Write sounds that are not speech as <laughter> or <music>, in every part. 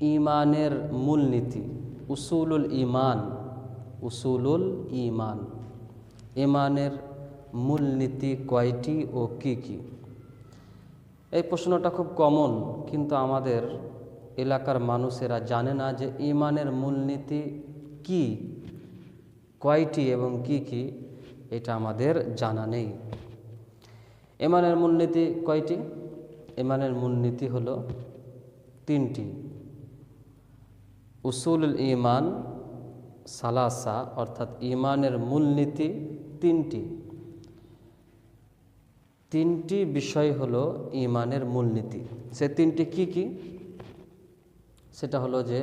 ইমানের মূলনীতি। উসুলুল ইমান উসুলুল ইমান। ইমানের মূলনীতি কয়টি ও কি কি? এই প্রশ্নটা খুব কমন, কিন্তু আমাদের এলাকার মানুষেরা জানে না যে ইমানের মূলনীতি কি, কয়টি এবং কি কি, এটা আমাদের জানা নেই। ইমানের মূলনীতি কয়টি? ইমানের মূলনীতি হলো তিনটি। উসুলুল ইমান সালাসা, অর্থাৎ ইমানের মূলনীতি তিনটি। তিনটি বিষয় হলো ইমানের মূলনীতি। সে তিনটি কি কি? সেটা হলো যে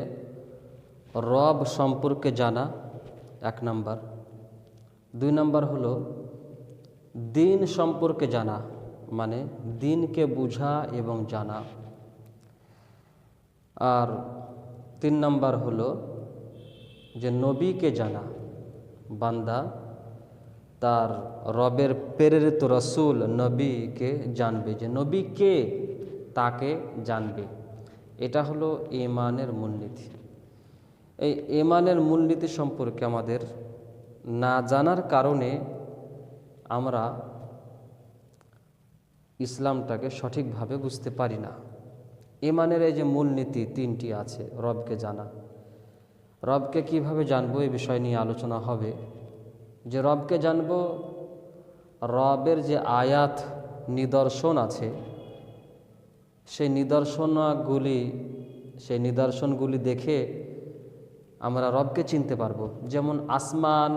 রব সম্পর্কে জানা, এক নাম্বার। দুই নাম্বার হলো দিন সম্পর্কে জানা মানে দিনকে বুঝা এবং জানা। আর তিন নাম্বার হলো যে নবীকে জানা, বান্দা তার রবের প্রেরিত রসুল নবীকে জানবে, যে নবী কে তাকে জানবে। এটা হলো ইমানের মূলনীতি। এই ইমানের মূলনীতি সম্পর্কে আমাদের না জানার কারণে আমরা ইসলামটাকে সঠিকভাবে বুঝতে পারি না। ইমানের এই যে মূলনীতি তিনটি আছে রবকে জানা। রবকে কীভাবে জানব এই বিষয় নিয়ে আলোচনা হবে। যে রবকে জানব, রবের যে আয়াত নিদর্শন আছে, সেই নিদর্শনগুলি সেই নিদর্শনগুলি দেখে আমরা রবকে চিনতে পারব। যেমন আসমান,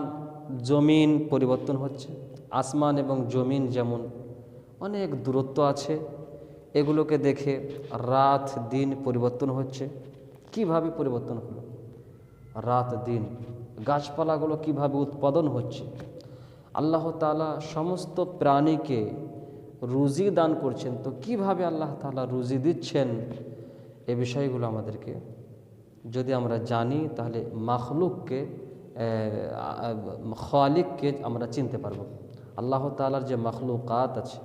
জমিন পরিবর্তন হচ্ছে। আসমান এবং জমিন যেমন অনেক দূরত্ব আছে এগুলোকে দেখে রাত দিন পরিবর্তন হচ্ছে। কীভাবে পরিবর্তন হলো? রাত দিন গাছপালাগুলো কীভাবে উৎপাদন হচ্ছে? আল্লাহ তালা সমস্ত প্রাণীকে রুজি দান করছেন। তো কীভাবে আল্লাহ তালা রুজি দিচ্ছেন? এ বিষয়গুলো আমাদেরকে যদি আমরা জানি, তাহলে মাখলুককে খালিককে আমরা চিনতে পারব। আল্লাহ তালার যে মখলুকাত আছে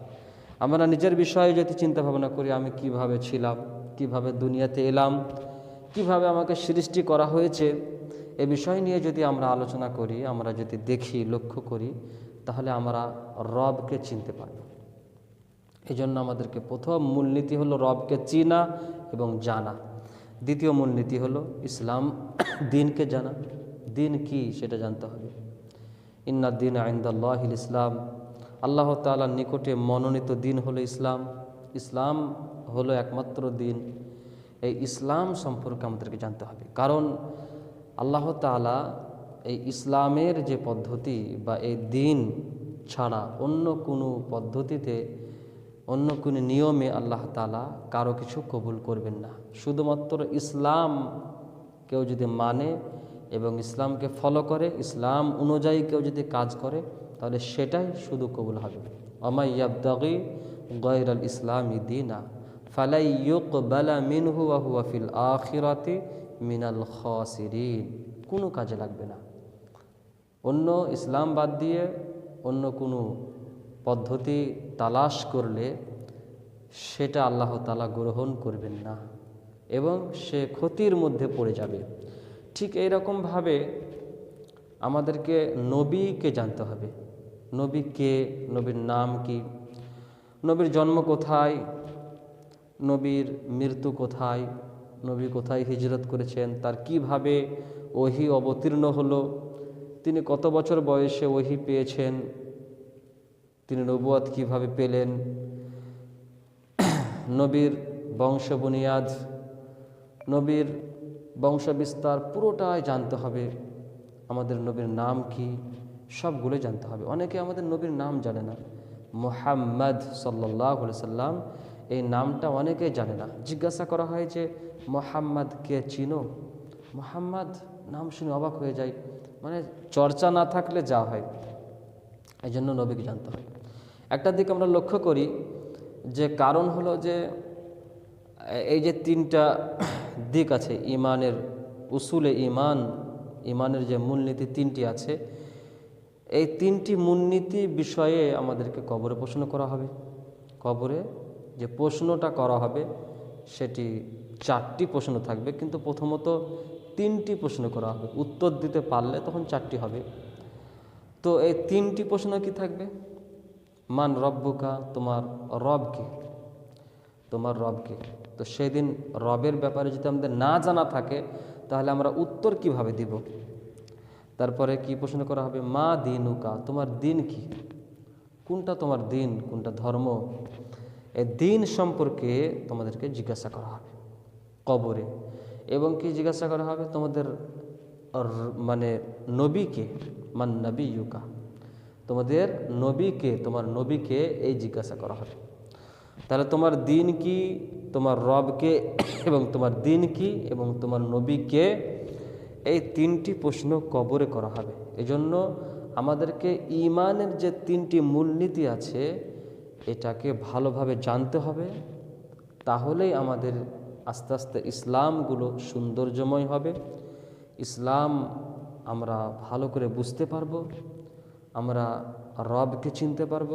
আমরা নিজের বিষয়ে যদি চিন্তা ভাবনা করি, আমি কীভাবে ছিলাম, কীভাবে দুনিয়াতে এলাম, কীভাবে আমাকে সৃষ্টি করা হয়েছে, এ বিষয় নিয়ে যদি আমরা আলোচনা করি, আমরা যদি দেখি, লক্ষ্য করি, তাহলে আমরা রবকে চিনতে পারব। এই জন্য আমাদেরকে প্রথম মূলনীতি হলো রবকে চিনা এবং জানা। দ্বিতীয় মূলনীতি হলো ইসলাম <coughs> দিনকে জানা। দিন কি সেটা জানতে হবে। ইন্নাদ্দিন আইন্দাল্লাহিল ইসলাম। আল্লাহ তালার নিকটে মনোনীত দিন হলো ইসলাম। ইসলাম হলো একমাত্র দিন। এই ইসলাম সম্পর্কে আমাদেরকে জানতে হবে। কারণ আল্লাহ তালা এই ইসলামের যে পদ্ধতি বা এই দিন ছাড়া অন্য কোনো পদ্ধতিতে, অন্য কোনো নিয়মে আল্লাহ তালা কারও কিছু কবুল করবেন না। শুধুমাত্র ইসলাম কেউ যদি মানে এবং ইসলামকে ফলো করে, ইসলাম অনুযায়ী কেউ যদি কাজ করে তাহলে সেটাই শুধু কবুল হবে। অমাইয়াবদাগি গৈর আল ইসলামী দিনা, ফালাই ইউকবালা মিনহু ওয়াহুয়া ফিল আখিরাতে মিনাল খাসিরিন। কোনো কাজে লাগবে না। অন্য ইসলাম বাদ দিয়ে অন্য কোনো পদ্ধতি তালাশ করলে সেটা আল্লাহ তালা গ্রহণ করবেন না এবং সে ক্ষতির মধ্যে পড়ে যাবে। ঠিক এইরকমভাবে আমাদেরকে নবীকে জানতে হবে। নবী কে নবীর নাম কি? নবীর জন্ম কোথায়? নবীর মৃত্যু কোথায়? নবী কোথায় হিজরত করেছেন? তার কীভাবে ওহি অবতীর্ণ হলো? তিনি কত বছর বয়সে ওহি পেয়েছেন? তিনি নবুয়াদ কীভাবে পেলেন? <clears throat> নবীর বংশ বুনিয়াদ নবীর বংশ বিস্তার পুরোটাই জানতে হবে। আমাদের নবীর নাম কি? সবগুলো জানতে হবে। অনেকে আমাদের নবীর নাম জানে না। মোহাম্মদ সাল্লাহ সাল্লাম এই নামটা অনেকেই জানে না। জিজ্ঞাসা করা হয় যে, মোহাম্মদ কে চিনো? মোহাম্মদ নাম শুনে অবাক হয়ে যায়। মানে চর্চা না থাকলে যা হয়। এই জন্য নবীকে জানতে হয়। একটা দিক আমরা লক্ষ্য করি যে, কারণ হলো যে, এই যে তিনটা দিক আছে, ইমানের উসুলে ইমান, ইমানের যে মূলনীতি তিনটি আছে এই তিনটি মূলনীতি বিষয়ে আমাদেরকে কবরে প্রশ্ন করা হবে। কবরে যে প্রশ্নটা করা হবে, সেটি চারটি প্রশ্ন থাকবে, কিন্তু প্রথমত তিনটি প্রশ্ন করা হবে। উত্তর দিতে পারলে তখন চারটি হবে। তো এই তিনটি প্রশ্ন কি থাকবে? মান রব্বুকা, তোমার রবকে তোমার রবকে। তো সেদিন রবের ব্যাপারে যদি আমাদের না জানা থাকে, তাহলে আমরা উত্তর কীভাবে দিব? তারপরে কি প্রশ্ন করা হবে? মা দিনুকা, তোমার দিন কি? কোনটা তোমার দিন, কোনটা ধর্ম? এই দিন সম্পর্কে তোমাদেরকে জিজ্ঞাসা করা হবে কবরে। এবং কি জিজ্ঞাসা করা হবে? তোমাদের মানে নবীকে, মান নবী ইউকা তোমাদের নবীকে, তোমার নবীকে এই জিজ্ঞাসা করা হবে। তাহলে তোমার দিন কি, তোমার রবকে, এবং তোমার দিন কি, এবং তোমার নবীকে এই তিনটি প্রশ্ন কবরে করা হবে। এজন্য আমাদেরকে ইমানের যে তিনটি মূলনীতি আছে, এটাকে ভালোভাবে জানতে হবে। তাহলেই আমাদের আস্তে আস্তে ইসলামগুলো সৌন্দর্যময় হবে। ইসলাম আমরা ভালো করে বুঝতে পারব, আমরা রবকে চিনতে পারব।